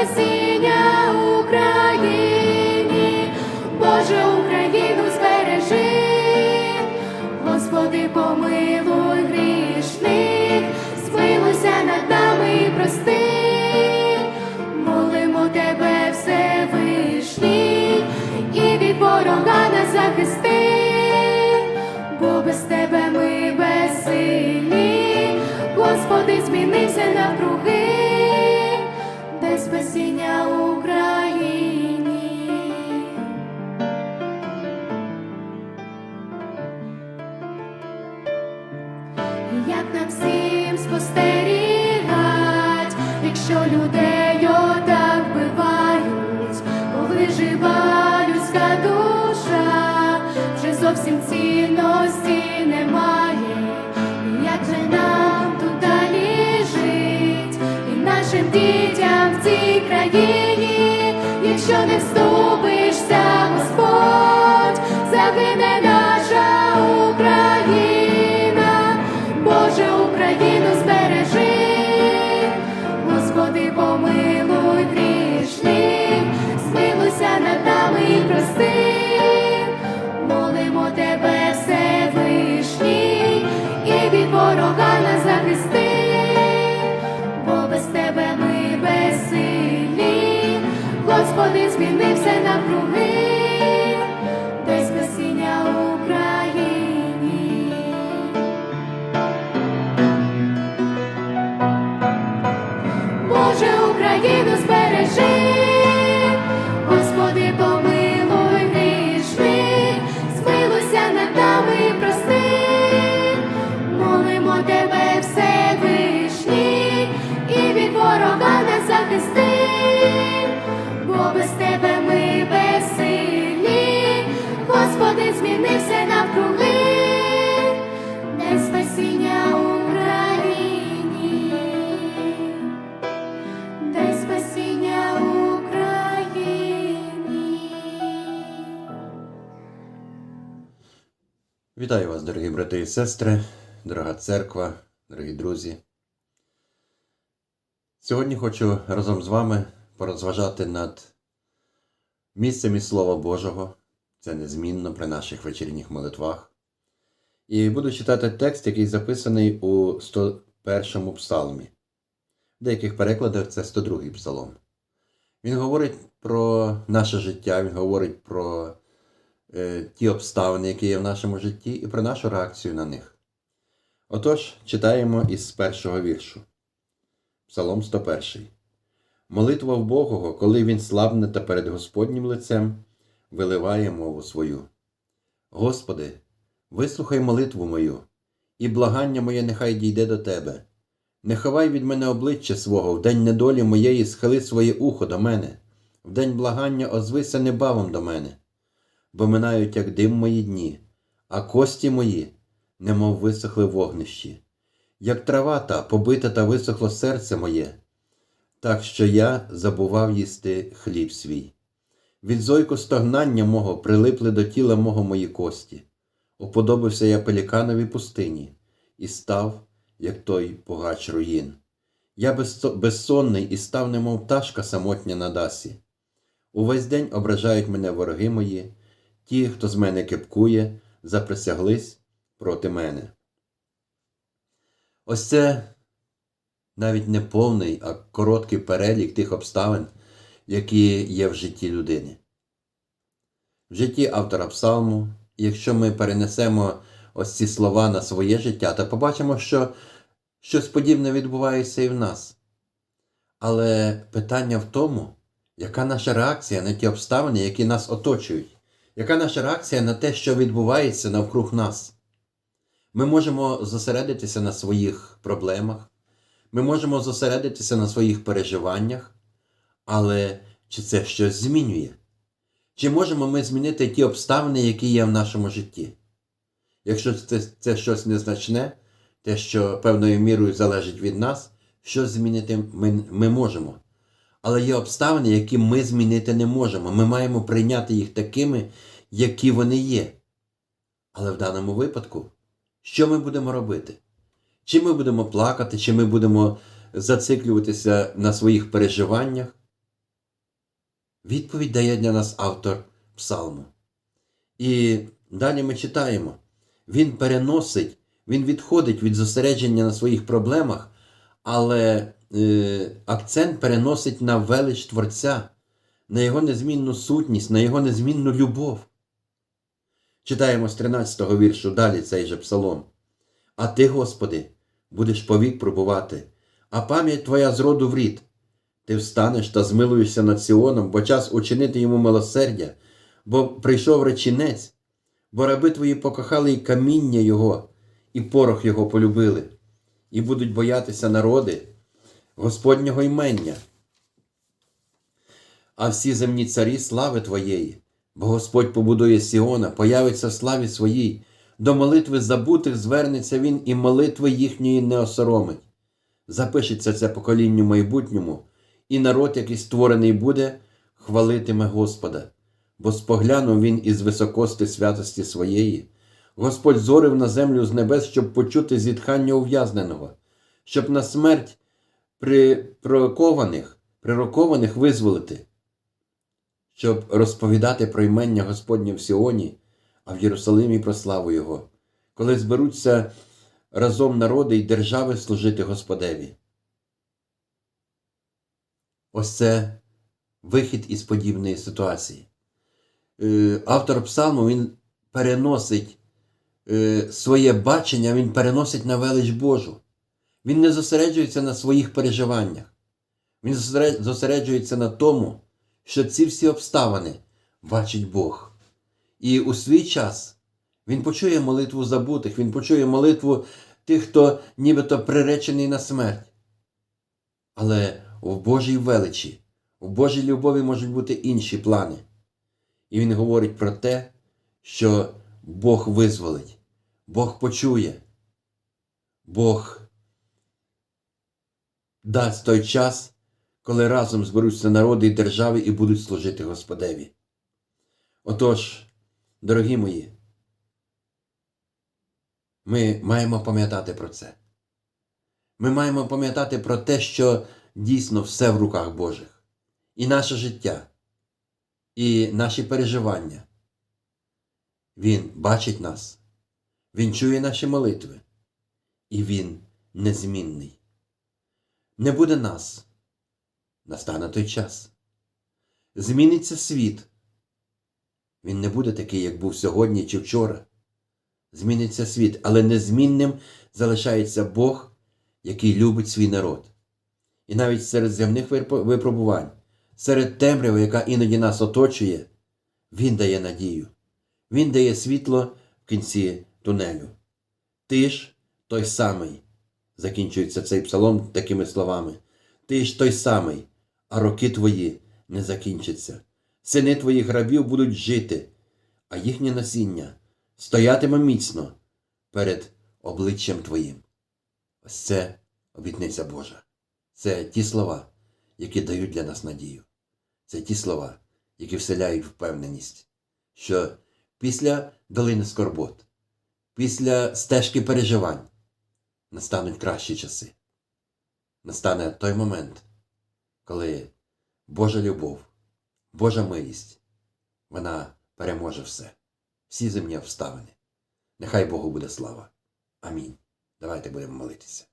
спасіння Україні, Боже Україну збережи, Господи, помилуй Нам всім спостерігать, якщо людей отак вбивають, коли жива душа, вже зовсім цінності немає, як же нам тут далі і нашим дітям в цій країні, якщо не вступишся, змінився навкруги, Вітаю вас, дорогі брати і сестри, дорога церква, дорогі друзі. Сьогодні хочу разом з вами порозважати над місцем із Слова Божого. Це незмінно при наших вечірніх молитвах. І буду читати текст, який записаний у 101 псалмі. В деяких перекладах це 102 псалом. Він говорить про наше життя, він говорить про ті обставини, які є в нашому житті, і про нашу реакцію на них. Отож, читаємо із першого віршу. Псалом 101. Молитва в Богого, коли він слабне та перед Господнім лицем, виливає мову свою. Господи, вислухай молитву мою, і благання моє нехай дійде до Тебе. Не ховай від мене обличчя свого, в день недолі моєї схили своє ухо до мене, в день благання озвися небавом до мене бо минають, як дим мої дні, а кості мої, немов висохли вогнищі, як трава та побите та висохло серце моє, так що я забував їсти хліб свій. Від зойку стогнання мого прилипли до тіла мого мої кості. Уподобився я пеліканові пустині і став, як той погач руїн. Я безсонний і став, немов пташка самотня на дасі. Увесь день ображають мене вороги мої, ті, хто з мене кепкує, заприсяглись проти мене. Ось це навіть не повний, а короткий перелік тих обставин, які є в житті людини. В житті автора псалму, якщо ми перенесемо ось ці слова на своє життя, то побачимо, що щось подібне відбувається і в нас. Але питання в тому, яка наша реакція на ті обставини, які нас оточують. Яка наша реакція на те, що відбувається навкруг нас? Ми можемо зосередитися на своїх проблемах, ми можемо зосередитися на своїх переживаннях, але чи це щось змінює? Чи можемо ми змінити ті обставини, які є в нашому житті? Якщо це, це щось незначне, те, що певною мірою залежить від нас, щось змінити ми, ми можемо. Але є обставини, які ми змінити не можемо. Ми маємо прийняти їх такими, які вони є. Але в даному випадку що ми будемо робити? Чи ми будемо плакати, чи ми будемо зациклюватися на своїх переживаннях? Відповідь дає для нас автор псалму. І далі ми читаємо: він переносить, він відходить від зосередження на своїх проблемах, але акцент переносить на велич Творця, на його незмінну сутність, на його незмінну любов. Читаємо з 13-го віршу далі цей же псалом. А ти, Господи, будеш повік пробувати, а пам'ять Твоя з роду в рід. Ти встанеш та змилуєшся над Сіоном, бо час учинити йому милосердя, бо прийшов речінець, бо раби твої покохали і каміння Його, і порох Його полюбили, і будуть боятися народи Господнього імення. А всі земні царі слави Твоєї, бо Господь побудує Сіона, появиться в славі своїй, до молитви забутих звернеться він, і молитви їхньої не осоромить. Запишеться це поколінню майбутньому, і народ, який створений буде, хвалитиме Господа, бо споглянув він із високости святості своєї. Господь зорив на землю з небес, щоб почути зітхання ув'язненого, щоб на смерть при пророкованих, прирокованих визволити, щоб розповідати про імення Господнє в Сіоні, а в Єрусалимі про славу Його, коли зберуться разом народи й держави служити Господеві. Ось це вихід із подібної ситуації. Е, Автор псалму він переносить е, своє бачення, він переносить на велич Божу. Він не зосереджується на своїх переживаннях. Він зосереджується на тому, що ці всі обставини бачить Бог. І у свій час він почує молитву забутих, він почує молитву тих, хто нібито приречений на смерть. Але в Божій величі, в Божій любові можуть бути інші плани. І він говорить про те, що Бог визволить, Бог почує, Бог дасть той час, коли разом зберуться народи і держави і будуть служити Господеві. Отож, дорогі мої, ми маємо пам'ятати про це. Ми маємо пам'ятати про те, що дійсно все в руках Божих. І наше життя, і наші переживання. Він бачить нас, Він чує наші молитви, і Він незмінний. Не буде нас. Настане той час. Зміниться світ. Він не буде такий, як був сьогодні чи вчора. Зміниться світ, але незмінним залишається Бог, який любить свій народ. І навіть серед земних випробувань, серед темряви, яка іноді нас оточує, Він дає надію. Він дає світло в кінці тунелю. Ти ж той самий, закінчується цей псалом такими словами. Ти ж той самий, а роки твої не закінчаться. Сини твоїх рабів будуть жити, а їхнє насіння стоятиме міцно перед обличчям твоїм. Ось це обітниця Божа. Це ті слова, які дають для нас надію. Це ті слова, які вселяють впевненість, що після долини скорбот, після стежки переживань настануть кращі часи. Настане той момент, коли Божа любов, Божа милість, вона переможе все, всі земні обставини. Нехай Богу буде слава. Амінь. Давайте будемо молитися.